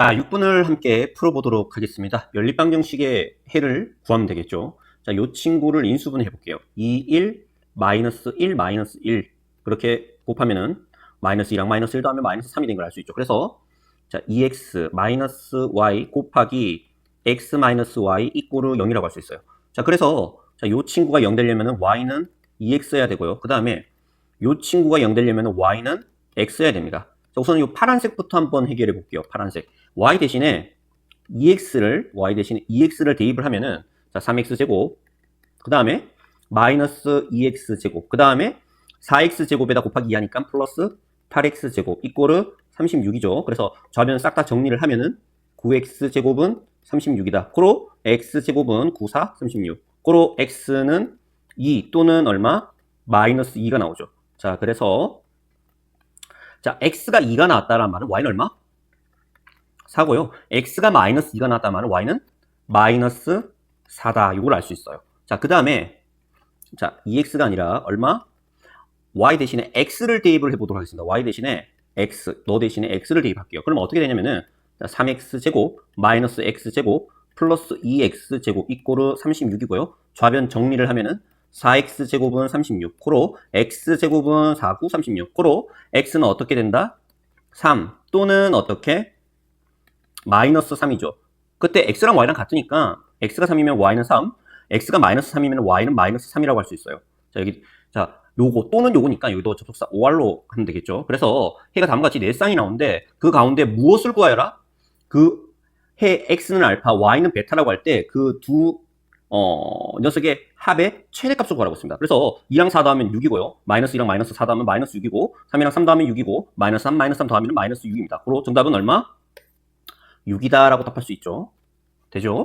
자, 6분을 함께 풀어보도록 하겠습니다. 연립방정식의 해를 구하면 되겠죠. 자, 요 친구를 인수분해 해볼게요. 2, 1, 마이너스 1, 마이너스 1. 그렇게 곱하면은 마이너스 2랑 마이너스 1 더하면 마이너스 3이 된 걸 알 수 있죠. 그래서 자, 2x 마이너스 y 곱하기 x 마이너스 y 이꼬르 0이라고 할 수 있어요. 자, 그래서 자, 요 친구가 0 되려면은 y는 2x여야 되고요. 그 다음에 요 친구가 0 되려면은 y는 x여야 됩니다. 자, 우선 요 파란색부터 한번 해결해 볼게요. 파란색. y 대신에 2x를 y 대신에 2x를 대입을 하면은 자 3x 제곱 그 다음에 마이너스 2x 제곱 그 다음에 4x 제곱에다 곱하기 2 하니까 플러스 8x 제곱 이꼬르 36이죠. 그래서 좌변 싹 다 정리를 하면은 9x 제곱은 36이다. 고로 x 제곱은 9, 4, 36. 고로 x는 2 또는 얼마? 마이너스 2가 나오죠. 자, 그래서 자, x가 2가 나왔다는 말은 y는 얼마? 4고요. x가 마이너스 2가 나왔다는 말은 y는 마이너스 4다. 이걸 알 수 있어요. 자, 그 다음에 자, 2x가 아니라 얼마? y 대신에 x를 대입을 해보도록 하겠습니다. y 대신에 x, 너 대신에 x를 대입할게요. 그럼 어떻게 되냐면은 3x 제곱 마이너스 x 제곱 플러스 2x 제곱 이꼬르 36이고요. 좌변 정리를 하면은 4x 제곱은 36. 고로 x 제곱은 4, 9, 36. 고로 x는 어떻게 된다? 3 또는 어떻게? 마이너스 3이죠. 그때 x랑 y랑 같으니까 x가 3이면 y는 3, x가 마이너스 3이면 y는 마이너스 3이라고 할 수 있어요. 자, 여기 자, 요거 또는 요거니까 여기도 접속사 5r로 하면 되겠죠. 그래서 해가 다음과 같이 네 쌍이 나오는데 그 가운데 무엇을 구하여라? 그 해 x는 알파, y는 베타라고 할 때 그 두 어, 녀석의 합의 최대값을 구하라고 했습니다. 그래서 2랑 4 더하면 6이고요. 마이너스 2랑 마이너스 4 더하면 마이너스 6이고 3이랑 3 더하면 6이고 마이너스 3, 마이너스 3 더하면 마이너스 6입니다. 그로 정답은 얼마? 6이다라고 답할 수 있죠. 되죠?